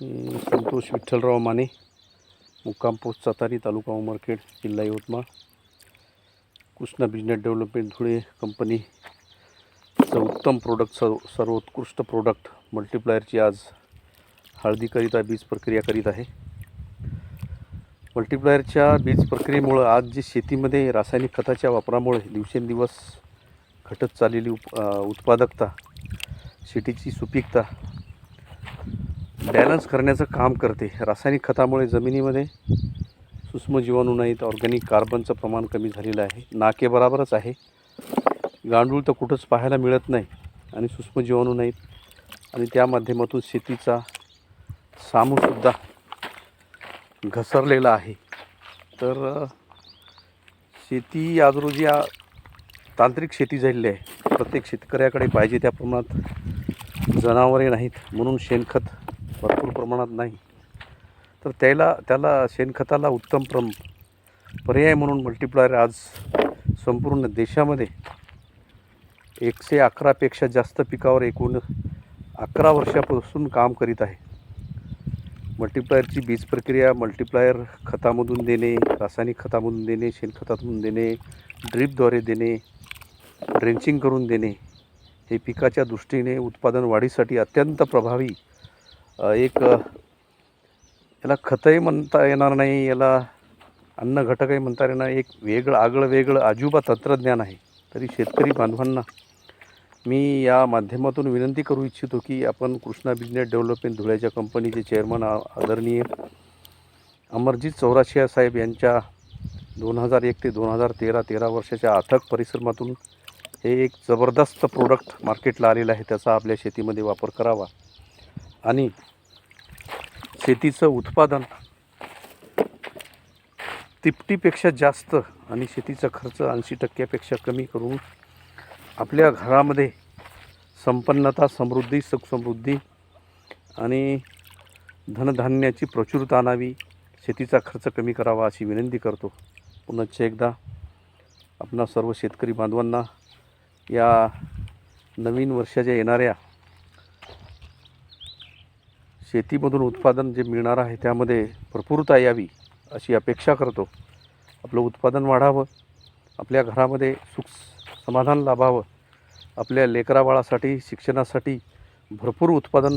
संतोष विठ्ठलराव माने मुक्काम पोस्ट सातारी तालुका उमरखेड जिल्हा यवतमाळ. कृष्णा बिजनेस डेव्हलपमेंट धुळे कंपनीचं उत्तम प्रोडक्ट सर्व सर्वोत्कृष्ट प्रोडक्ट मल्टिप्लायरची आज हळदीकरिता बीज प्रक्रिया करीत आहे. मल्टिप्लायरच्या बीज प्रक्रियेमुळं आज जे शेतीमध्ये रासायनिक खताच्या वापरामुळे दिवसेंदिवस घटत चाललेली उप उत्पादकता शेतीची सुपीकता बॅलन्स करण्याचं काम करते. रासायनिक खतामुळे जमिनीमध्ये सूक्ष्म जीवाणू नाहीत. ऑर्गॅनिक कार्बनचं प्रमाण कमी झालेलं आहे. नाके बराबरच आहे. गांडूळ तर कुठंच पाहायला मिळत नाही आणि सूक्ष्म जीवाणू नाहीत. आणि त्या माध्यमातून शेतीचा सामूसुद्धा घसरलेला आहे. तर शेती आज रोजी आ- तांत्रिक शेती झालेली आहे. प्रत्येक शेतकऱ्याकडे पाहिजे त्या प्रमाणात जनावरे नाहीत. म्हणून शेणखत भरपूर प्रमाणात नाही. तर त्याला त्याला शेणखताला उत्तम प्रम पर्याय म्हणून मल्टिप्लायर आज संपूर्ण देशामध्ये एकशे अकरापेक्षा जास्त पिकावर एकूण अकरा वर्षापासून काम करीत आहे. मल्टिप्लायरची बीज प्रक्रिया मल्टिप्लायर खतामधून देणे रासायनिक खतामधून देणे शेणखतातून देणे ड्रीपद्वारे देणे ड्रेंचिंग करून देणे हे पिकाच्या दृष्टीने उत्पादन वाढीसाठी अत्यंत प्रभावी एक याला खतही म्हणता येणार नाही याला अन्न घटकही म्हणता येणार एक वेगळं आगळं वेगळं अजूबा तंत्रज्ञान आहे. तरी शेतकरी बांधवांना मी या माध्यमातून विनंती करू इच्छितो की आपण कृष्णा बिझनेस डेव्हलपमेंट धुळ्याच्या कंपनीचे चेअरमन आदरणीय अमरजीत चौराशिया साहेब यांच्या दोन हजार एक ते दोन हजार तेरा तेरा वर्षाच्या अथक परिश्रमातून हे एक जबरदस्त प्रोडक्ट मार्केटला आलेलं आहे. त्याचा आपल्या शेतीमध्ये वापर करावा. आणि शेतीचं उत्पादन तिपटीपेक्षा जास्त आणि शेतीचा खर्च ऐंशी टक्क्यापेक्षा कमी करून आपल्या घरामध्ये संपन्नता समृद्धी सुखसमृद्धी आणि धनधान्याची प्रचुरता आणावी शेतीचा खर्च कमी करावा अशी विनंती करतो. पुनश्च एकदा आपणा सर्व शेतकरी बांधवांना या नवीन वर्षाच्या येणाऱ्या शेतीमधून उत्पादन जे मिळणार आहे त्यामध्ये भरपूरता यावी अशी अपेक्षा करतो. आपलं उत्पादन वाढावं आपल्या घरामध्ये सुख समाधान लाभावं आपल्या लेकराबाळासाठी शिक्षणासाठी भरपूर उत्पादन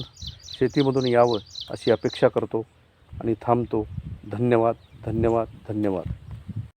शेतीमधून यावं अशी अपेक्षा करतो आणि थांबतो. धन्यवाद धन्यवाद धन्यवाद.